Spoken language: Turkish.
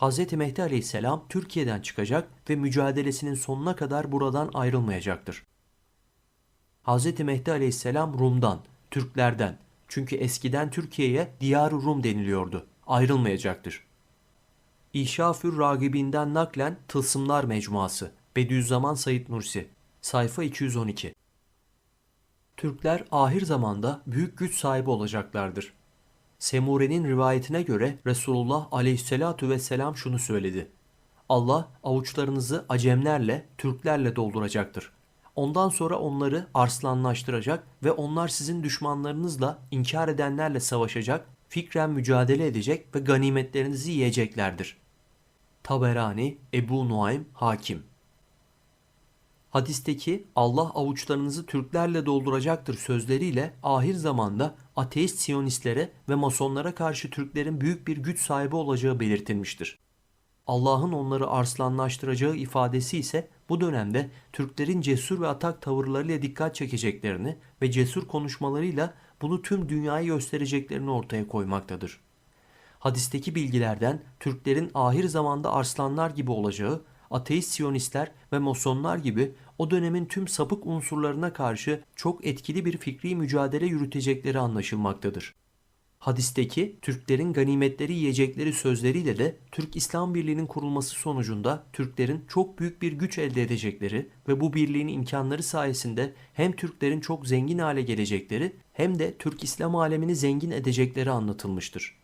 Hz. Mehdi Aleyhisselam Türkiye'den çıkacak ve mücadelesinin sonuna kadar buradan ayrılmayacaktır. Hz. Mehdi Aleyhisselam Rum'dan, Türklerden, çünkü eskiden Türkiye'ye Diyar-ı Rum deniliyordu, ayrılmayacaktır. İşafür Ragibinden naklen Tılsımlar Mecmuası, Bediüzzaman Said Nursi, sayfa 212. Türkler ahir zamanda büyük güç sahibi olacaklardır. Semure'nin rivayetine göre Resulullah aleyhissalatu vesselam şunu söyledi. Allah avuçlarınızı Acemlerle, Türklerle dolduracaktır. Ondan sonra onları arslanlaştıracak ve onlar sizin düşmanlarınızla, inkar edenlerle savaşacak, fikren mücadele edecek ve ganimetlerinizi yiyeceklerdir. Taberani, Ebu Nuaym, Hakim Hadisteki Allah avuçlarınızı Türklerle dolduracaktır sözleriyle ahir zamanda ateist siyonistlere ve masonlara karşı Türklerin büyük bir güç sahibi olacağı belirtilmiştir. Allah'ın onları arslanlaştıracağı ifadesi ise bu dönemde Türklerin cesur ve atak tavırlarıyla dikkat çekeceklerini ve cesur konuşmalarıyla bunu tüm dünyaya göstereceklerini ortaya koymaktadır. Hadisteki bilgilerden Türklerin ahir zamanda arslanlar gibi olacağı, ateist siyonistler ve masonlar gibi o dönemin tüm sapık unsurlarına karşı çok etkili bir fikri mücadele yürütecekleri anlaşılmaktadır. Hadisteki Türklerin ganimetleri yiyecekleri sözleriyle de Türk İslam Birliği'nin kurulması sonucunda Türklerin çok büyük bir güç elde edecekleri ve bu birliğin imkanları sayesinde hem Türklerin çok zengin hale gelecekleri hem de Türk İslam alemini zengin edecekleri anlatılmıştır.